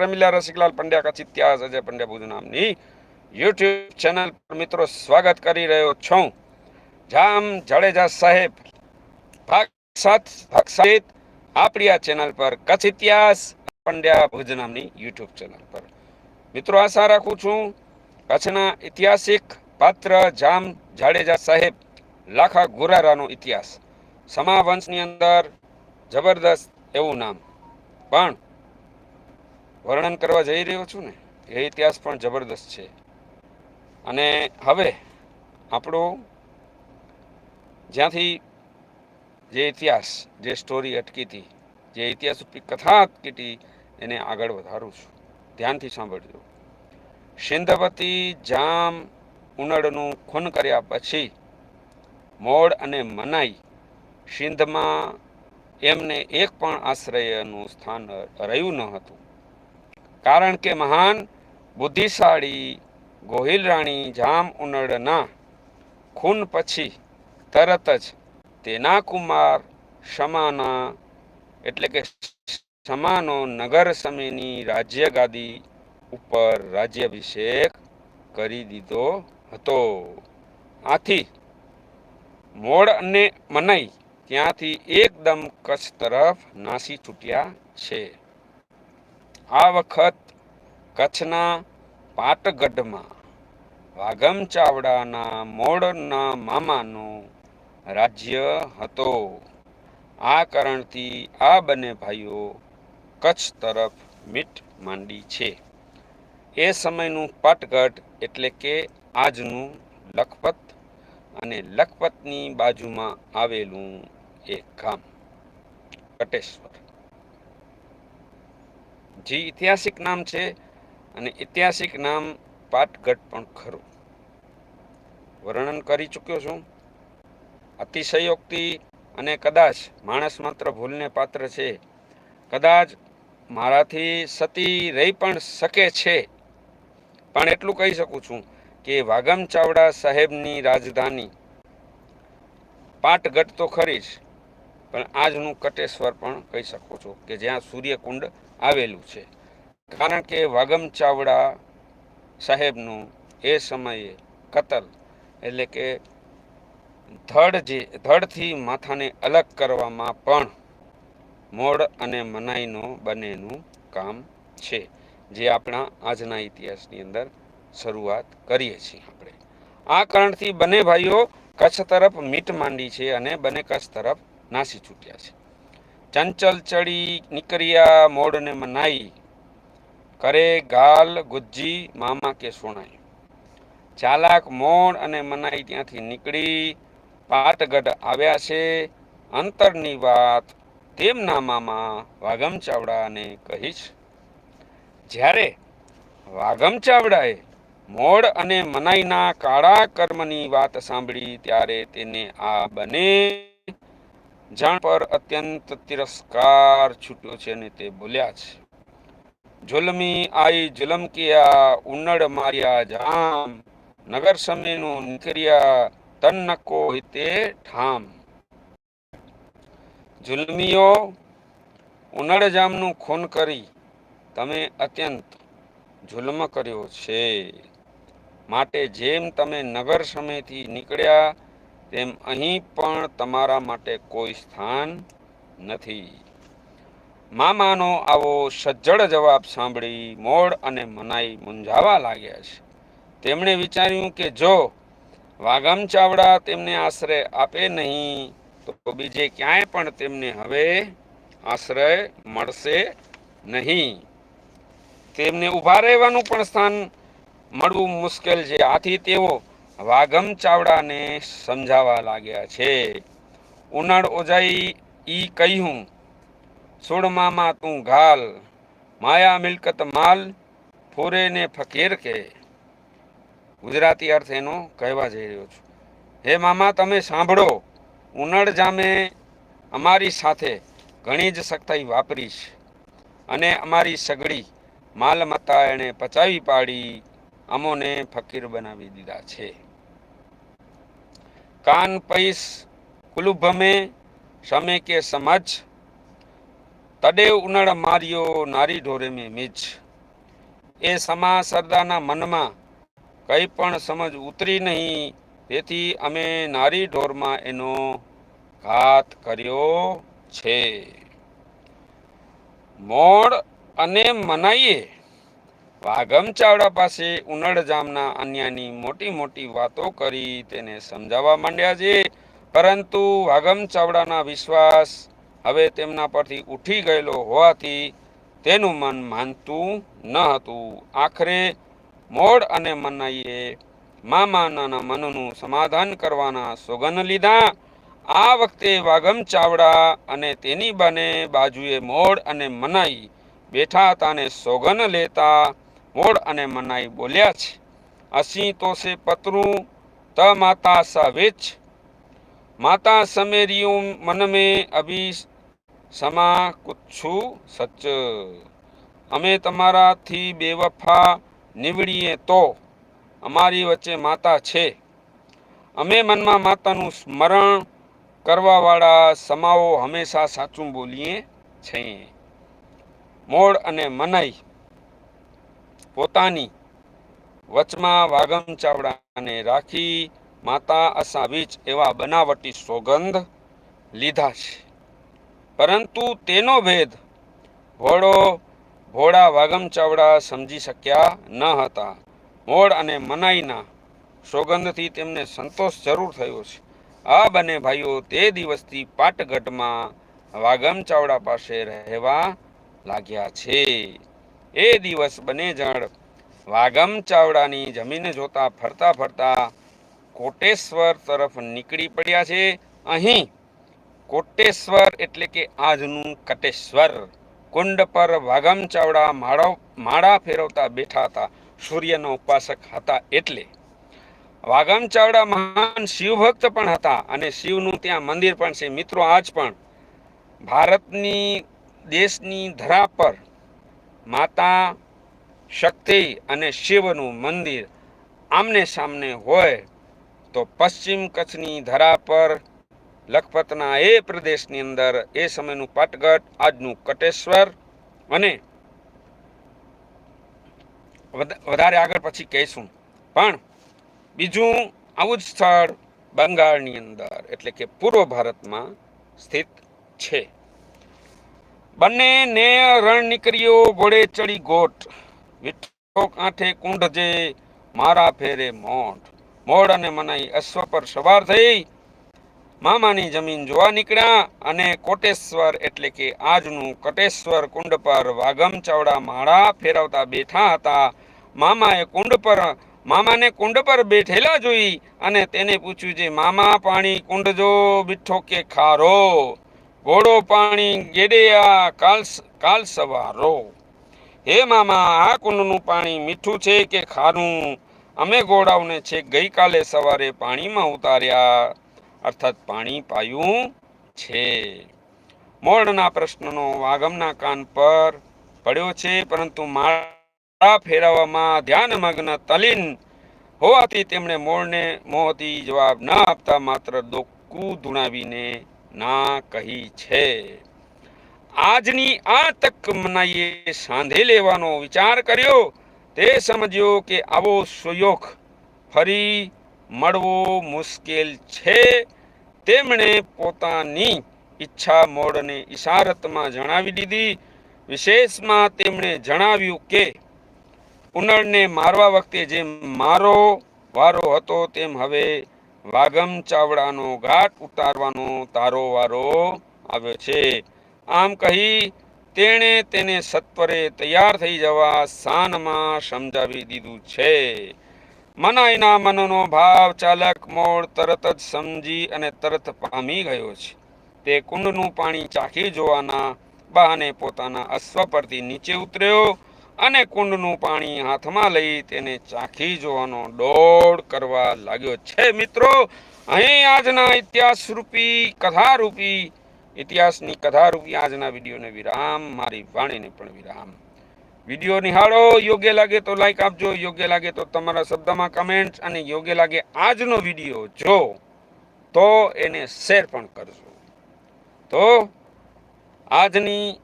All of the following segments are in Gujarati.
રમીલા રસિકલાલ પંડ્યા કચ્છ ઇતિહાસ, અજય પંડ્યા ભુજ નામની યુટ્યુબ ચેનલ પર મિત્રો સ્વાગત કરી રહ્યો છું. જામ જાડેજા સાહેબ, ભાગ આપણી આ ચેનલ પર કચ્છ ઇતિહાસ પંડ્યા ભુજ નામની યુટ્યુબ ચેનલ પર. મિત્રો આશા રાખું છું, કચ્છના ઐતિહાસિક પાત્ર જામ જાડેજા સાહેબ, લાખા ગુરારાનો ઇતિહાસ સમા વંશની અંદર જબરદસ્ત એવું નામ. પણ વર્ણન કરવા જઈ રહ્યો છું ને, એ ઇતિહાસ પણ જબરદસ્ત છે. અને હવે આપણો જ્યાંથી જે ઇતિહાસ, જે સ્ટોરી અટકી હતી, જે ઇતિહાસ કથા અટકી હતી, એને આગળ વધારું છું. ધ્યાનથી સાંભળજો. સિંધવતી જામ ઉનળનું ખૂન કર્યા પછી મોડ અને મનાઈ સિંધમાં એમને એક પણ આશ્રયનું સ્થાન રહ્યું ન હતું. કારણ કે મહાન બુદ્ધિશાળી ગોહિલ રાણી જામ ઉનળના ખૂન પછી તરત જ તેના કુમાર શમાના, એટલે કે શમાનો નગર સમયની રાજ્યગાદી ઉપર રાજ્યાભિષેક કરી દીધો હતો. આથી મોડ અને મનાઈ ત્યાંથી એકદમ કચ્છ તરફ નાસી છૂટ્યા છે. આ વખત કચ્છના પાટગઢમાં વાઘમ ચાવડાના મોડના મામાનો રાજ્ય હતો. આ કારણથી આ બંને ભાઈઓ કચ્છ તરફ મીટ માંડી છે. એ સમયનું પાટગઢ એટલે કે આજનું લખપત અને લખપતની બાજુમાં આવેલું એક ગામ, કટેશ્વર. જે ઐતિહાસિક નામ છે અને ઐતિહાસિક નામ પાટગઢ પણ ખરું. વર્ણન કરી ચૂક્યો છું. અતિશયોક્તિ અને કદાચ માણસ માત્ર ભૂલને પાત્ર છે. કદાચ મારાથી સતી રહી પણ શકે છે. પણ એટલું કહી શકું છું કે વાગમ ચાવડા સાહેબની રાજધાની. પાટગઢ તો ખરી જ, પણ આજનું કટેશ્વર પણ કહી શકું છું કે જ્યાં સૂર્યકુંડ આવેલું છે. કારણ કે વાગમ ચાવડા સાહેબનું એ સમયે કતલ, એટલે કે ધડ જે, ધડથી માથાને અલગ કરવામાં પણ મોડ અને મનાઈનો બંનેનું કામ છે, જે આપણા આજના ઇતિહાસની અંદર શરૂઆત કરીએ છીએ આપણે. આ કારણથી બંને ભાઈઓ કચ્છ તરફ મીટ માંડી છે અને બંને કચ્છ તરફ નાસી છૂટ્યા છે. ચંચલ ચડી નીકળ્યા મોડને મનાઈ. કરે ગાલ ગુજ્જી મામા કે સોણાઈ. ચાલાક મોડ અને મનાઈ ત્યાંથી નીકળી. પાટગઢ આવ્યા છે અંતરની વાત. તેમના મામા વાઘમ ચાવડાને કહીશ. જ્યારે વાઘમ ચાવડાએ મોડ અને મનાઈના કાળા કર્મની વાત સાંભળી, ત્યારે તેને આ બને જાણ પર અત્યંત તિરસ્કાર છૂટ્યો છે અને તે બોલ્યા છે, જુલમી આઈ જુલમ કિયા ઉનડ માર્યા જામ, નગર સમયનું નીકળ્યા તન નકો હિતે ઠામ. જુલમીઓ ઉનડ જામનું ખૂન કરી, તમે અત્યંત જુલ્મ કર્યો છે, માટે જેમ તમે નગર સમયથી નીકળ્યા તેમ અહીં પણ તમારા માટે કોઈ સ્થાન નથી. મામાનો આવો સજ્જડ જવાબ સાંભળી મોડ અને મનાઈ મૂંઝાવા લાગ્યા છે. તેમણે વિચાર્યું કે જો વાગમ ચાવડા તેમને આશ્રય આપે નહીં, તો બીજે ક્યાંય પણ તેમને હવે આશ્રય મળશે નહીં. તેમને ઊભા રહેવાનું પણ સ્થાન મળવું મુશ્કેલ છે. આથી તેઓ વાગમ ચાવડાને સમજાવવા લાગ્યા છે. ઉનાળ ઓજાઈ ઈ કહ્યું, સુડ મામા તું ઘાલ, માયા મિલકત માલ ફોરે ને ફકીર કે. ગુજરાતી અર્થ એનો કહેવા જઈ રહ્યો છું. હે મામા, તમે સાંભળો, ઉનળ જામે અમારી સાથે ઘણી જ સખ્તાઈ વાપરી છે અને અમારી સગડી માલમત્તા એણે પચાવી પાડી, અમોને ફકીર બનાવી દીધા છે. કાન પૈસ કુલુભમે સમે કે સમજ. તડે ઉનળ માર્યો નારી ઢોરે મેં મિજ. એ સમા સરદારના મનમાં કંઈ પણ સમજ ઉતરી નહીં. તેથી અમે નારી ઢોરમાં એનો ઘાત કર્યો છે. મોડ અને મનાઈએ વાઘમ ચાવડા પાસે ઉનળ જામના અન્યની મોટી મોટી વાતો કરી તેને સમજાવવા માંડ્યા છે. પરંતુ વાઘમ ચાવડાના વિશ્વાસ હવે તેમના પરથી ઉઠી ગયેલો હોવાથી તેનું મન માનતું ન હતું. આખરે મોડ અને મનાઈએ મામાના મનનું સમાધાન કરવાના સોગન લીધા. આ વખતે વાઘમ ચાવડા અને તેની બને બાજુએ મોડ અને મનાઈ બેઠા હતા ને સોગન લેતા મોડ અને મનાઈ બોલ્યા છે. અસી તો સે પતરું, ત માતા સા વેચ માતા સમેરિયું મન में અભી સમા કુછું સચ અમે તમારાથી બેવફા નીવડીએ તો અમારી વચ્ચે માતા છે. અમે મનમાં માતાનું સ્મરણ કરવાવાળા સમાઓ હંમેશા સાચું બોલીએ છીએ. મોડ અને મનાઈ પોતાની વચમાં વાગમ ચાવડાને રાખી માતા અસાવીચ એવા બનાવટી સોગંધ લીધા છે. પરંતુ તેનો ભેદ ભોળો ભોળા વાગમ ચાવડા સમજી શક્યા ન હતા. મોડ અને મનાઈના સોગંધથી તેમને સંતોષ જરૂર થયો છે. આ બંને ભાઈઓ તે દિવસથી પાટગઢમાં વાગમ ચાવડા પાસે રહેવા લાગ્યા છે. એ દિવસ બંને જણ વાગમ ચાવડાની જમીન જોતા ફરતા ફરતા કોટેશ્વર તરફ નીકળી પડ્યા છે. અહીં કોટેશ્વર એટલે કે આજનું કટેશ્વર. કુંડ પર વાગમ ચાવડા માળો, માળા ફેરવતા બેઠા હતા. સૂર્યનો ઉપાસક હતા એટલે. વાગમ ચાવડા મહાન શિવભક્ત પણ હતા અને શિવનું ત્યાં મંદિર પણ છે. મિત્રો, આજ પણ ભારતની દેશની ધરા પર માતા શક્તિ અને શિવનું મંદિર આમને સામને હોય તો પશ્ચિમ કચ્છની ધરા પર, લખપતના એ પ્રદેશની અંદર એ સમયનું પાટગઢ, આજનું કટેશ્વર અને વધારે આગળ પછી કહીશું. પણ બીજું આવું જ સ્થળ બંગાળની અંદર એટલે કે પૂર્વ ભારતમાં સ્થિત છે. બંને ને રણ નીકળ્યો ભોળે ચડી ગોટ વિઠ્ઠો કાંઠે કુંડ જે મારા ફેરે મોઢ. મોડ અને મનાઈ અશ્વ પર સવાર થઈ. મામાની જમીન જોવા નીકળ્યા અને કોટેશ્વર એટલે કે આજનું કટેશ્વર કુંડ પર વાગમ ચાવડા માળા ફેરવતા બેઠા હતા. મામાએ કુંડ પર, મામાને કુંડ પર બેઠેલા જોઈ અને તેને પૂછ્યું, જે મામા, પાણી કુંડ જો બીઠો કે ખારો? ઘોડો પાણી ગેડેયા કાલ કાલ સવારો હે મામા, આ કુંડનું પાણી મીઠું છે કે ખારું? અમે ઘોડાઓને છે ગઈકાલે સવારે પાણીમાં ઉતાર્યા. અર્થાત પાણી પાયું છે. મોરડના પ્રશ્નનો વાગમના કાન પર પડ્યો છે, પરંતુ માળા ફેરવવામાં ધ્યાનમગ્ન તલીન હોવાથી તેમણે મોરને મોહથી જવાબ ન આપતા માત્ર દોકું ધૂણાવીને ના કહી છે. આજની આ તક મનાઈએ સાંધે લેવાનો વિચાર કર્યો. તે સમજ્યો કે આવો સુયોગ ફરી મળવો મુશ્કેલ છે. તેમણે પોતાની ઈચ્છા મોડને ઇશારતમાં જણાવી દીધી. વિશેષમાં તેમણે જણાવ્યું કે, ઉનળને મારવા વખતે જેમ મારો વારો હતો, તેમ હવે વાગમ ચાવડાનો ઘાટ ઉતારવાનો તારો વારો આવ્યો છે. આમ કહી તેણે તેને સત્વરે તૈયાર થઈ જવા સાનમાં સમજાવી દીધું છે. મનાઈના મનનો ભાવ ચાલક મોડ તરત જ સમજી અને તરત પામી ગયો છે. તે કુંડનું પાણી ચાખી જોવાના બહાને પોતાના અશ્વ પરથી નીચે ઉતર્યો. અને કુંડનું પાણી હાથમાં લઈ તેને ચાખી જોવાનો દોડ કરવા લાગ્યો છે. મિત્રો, અહીં આજના ઇતિહાસ રૂપી કથા ઇતિહાસની કથા રૂપી આજના વિડીયોને વિરામ, મારી વાણીને પણ વિરામ. વીડિયો નિહાળો, યોગ્ય લાગે તો લાઈક આપજો, યોગ્ય લાગે તો તમારા શબ્દમાં કમેન્ટ અને યોગ્ય લાગે આજનો વીડિયો જો, તો એને શેર પણ કરજો. તો, આજની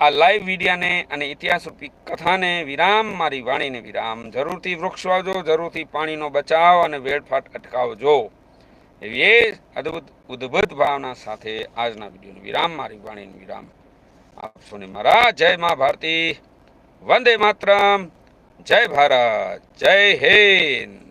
આ લાઈવ વિડીયાને અને ઇતિહાસ રૂપી કથાને વિરામ, મારી વાણીને વિરામ. જરૂરથી વૃક્ષ વાવજો જરૂરથી પાણીનો બચાવ અને વેડફાટ અટકાવજો. એવી એ અદ્ભુત, ઉદ્ભુત ભાવના સાથે આજના વિડીયોનો વિરામ, મારી વાણીને વિરામ. આપશોને મારા જય મા ભારતી વંદે માતરમ. જય ભારત. જય હિન્દ.